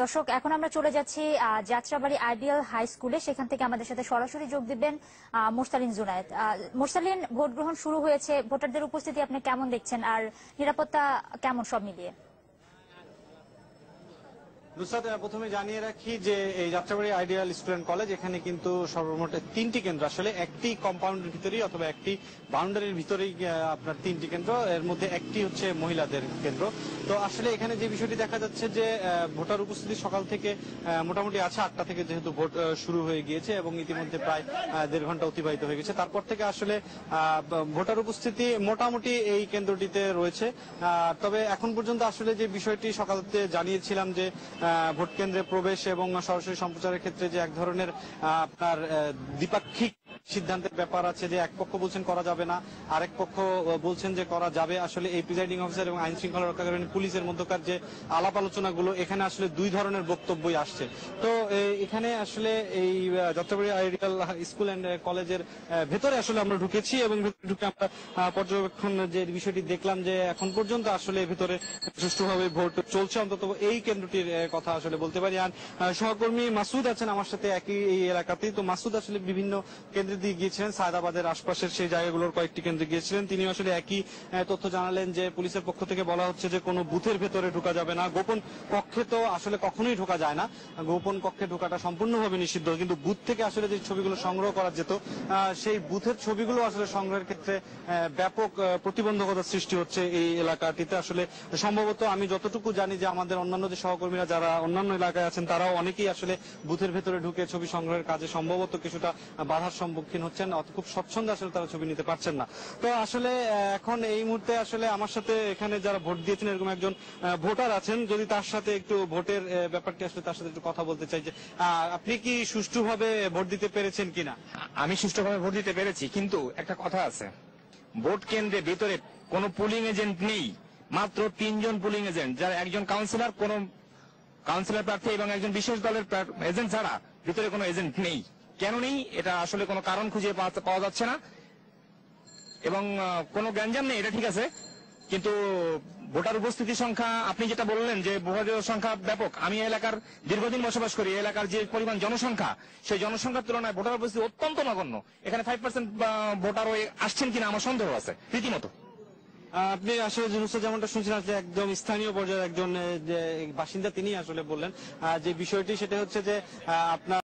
দর্শক, এখন আমরা চলে যাচ্ছি যাত্রাবাড়ি আইডিয়াল হাই স্কুলে। সেখান থেকে আমাদের সাথে সরাসরি যোগ দিবেন মোরসালিন জুনায়েদ। মোরসালিন, ভোট গ্রহণ শুরু হয়েছে। ভোটারদের উপস্থিতি আপনি কেমন দেখছেন? আর নিরাপত্তা কেমন সব মিলিয়ে? নুসরাত প্রথমে জানিয়ে রাখি যে এই যাত্রাবাড়ি আইডিয়াল স্টুডেন্ট কলেজ এখানে কিন্তু সর্বমোট তিনটি কেন্দ্র, আসলে একটি কম্পাউন্ডের ভিতরেই অথবা একটি বাউন্ডারির ভিতরেই আপনার তিনটি কেন্দ্র, এর মধ্যে একটি হচ্ছে মহিলাদের কেন্দ্র। তো আসলে এখানে যে বিষয়টি দেখা যাচ্ছে যে ভোটার উপস্থিতি সকাল থেকে মোটামুটি আছে আটটা থেকে যেহেতু ভোট শুরু হয়ে গিয়েছে এবং ইতিমধ্যে প্রায় দেড় ঘণ্টা অতিবাহিত হয়ে গেছে। তারপর থেকে আসলে ভোটার উপস্থিতি মোটামুটি এই কেন্দ্রটিতে রয়েছে। তবে এখন পর্যন্ত আসলে যে বিষয়টি সকালতে জানিয়েছিলাম যে ভোট কেন্দ্রে প্রবেশ এবং সরাসরি সম্প্রচারের ক্ষেত্রে যে এক ধরনের আপনার দ্বিপাক্ষিক সিদ্ধান্তের ব্যাপার আছে যে এক পক্ষ বলছেন করা যাবে না আরেক পক্ষ বলছেন যে করা যাবে। আসলে এই প্রিজাইডিং অফিসার এবং আইন শৃঙ্খলা রক্ষাকারী পুলিশের মধ্যকার যে আলাপ আলোচনাগুলো এখানে আসলে দুই ধরনের বক্তব্যই আসছে। তো এখানে আসলে এই আহ, আইডিয়াল স্কুল অ্যান্ড কলেজের ভেতরে আসলে আমরা ঢুকেছি এবং ঢুকে আমরা পর্যবেক্ষণ যে বিষয়টি দেখলাম যে এখন পর্যন্ত আসলে ভেতরে সুষ্ঠুভাবে ভোট চলছে। অন্তত এই কেন্দ্রটির কথা আসলে বলতে পারি। আর সহকর্মী মাসুদ আছেন আমার সাথে একই এই এলাকাতেই। তো মাসুদ আসলে বিভিন্ন কেন্দ্রে দিয়ে গিয়েছিলেন সায়দাবাদের আশপাশের সেই জায়গাগুলোর কয়েকটি কেন্দ্রে গিয়েছিলেন। তিনি আসলে একই তথ্য জানালেন যে পুলিশের পক্ষ থেকে বলা হচ্ছে যে কোনো বুথের ভেতরে ঢোকা যাবে না। গোপন কক্ষে তো আসলে কখনোই ঢোকা যায় না। গোপন কক্ষে ঢোকাটা সম্পূর্ণভাবে নিষিদ্ধ। কিন্তু বুথ থেকে আসলে যে ছবিগুলো সংগ্রহ করা যেত সেই বুথের ছবিগুলো আসলে সংগ্রহের ক্ষেত্রে ব্যাপক আহ, প্রতিবন্ধকতার সৃষ্টি হচ্ছে এই এলাকাটিতে। আসলে সম্ভবত আমি যতটুকু জানি যে আমাদের অন্যান্য যে সহকর্মীরা যারা অন্যান্য এলাকায় আছেন তারাও অনেকেই আসলে বুথের ভেতরে ঢুকে ছবি সংগ্রহের কাজে সম্ভবত কিছুটা বাধার সম্মুখীন হচ্ছেন খুব স্বচ্ছন্দে আসলে তারা ছবি নিতে পারছেন না। তো আসলে এখন এই মুহূর্তে আসলে আমার সাথে এখানে যারা ভোট দিয়েছেন, এরকম একজন ভোটার আছেন, যদি তার সাথে একটু ভোটের ব্যাপারটি আসলে তার সাথে একটু কথা বলতে চাই যে আপনি কি সুষ্ঠুভাবে ভোট দিতে পেরেছেন কিনা? আমি সুষ্ঠুভাবে ভোট দিতে পেরেছি, কিন্তু একটা কথা আছে। ভোট কেন্দ্রে ভিতরে কোনো পুলিং এজেন্ট নেই, মাত্র তিনজন পুলিং এজেন্ট, যারা একজন কাউন্সিলর, কোন কাউন্সিলর প্রার্থী এবং একজন বিশেষ দলের এজেন্ট ছাড়া ভিতরে কোনো এজেন্ট নেই। কেন নেই? এটা আসলে কোনো কারণ খুঁজে পাওয়া- যাচ্ছে না। এবং কোনো গ্যাঞ্জাম নেই, এটা ঠিক আছে। কিন্তু ভোটার উপস্থিতি সংখ্যা, আপনি যেটা বললেন যে ভোটারের সংখ্যা ব্যাপক, আমি এলাকার দীর্ঘদিন বসবাস করি এলাকার যে পরিমাণ জনসংখ্যা, সেই জনসংখ্যার তুলনায় ভোটার উপস্থিতি অত্যন্ত নগণ্য। এখানে ফাইভ পার্সেন্ট ভোটার আসছেন কিনা আমার সন্দেহ আছে, রীতিমতো। আপনি আসলে নুসরাত যেমনটা শুনছিলেন যে একদম স্থানীয় পর্যায়ের একজন বাসিন্দা তিনি আসলে বললেন। যে বিষয়টি, সেটা হচ্ছে যে আপনার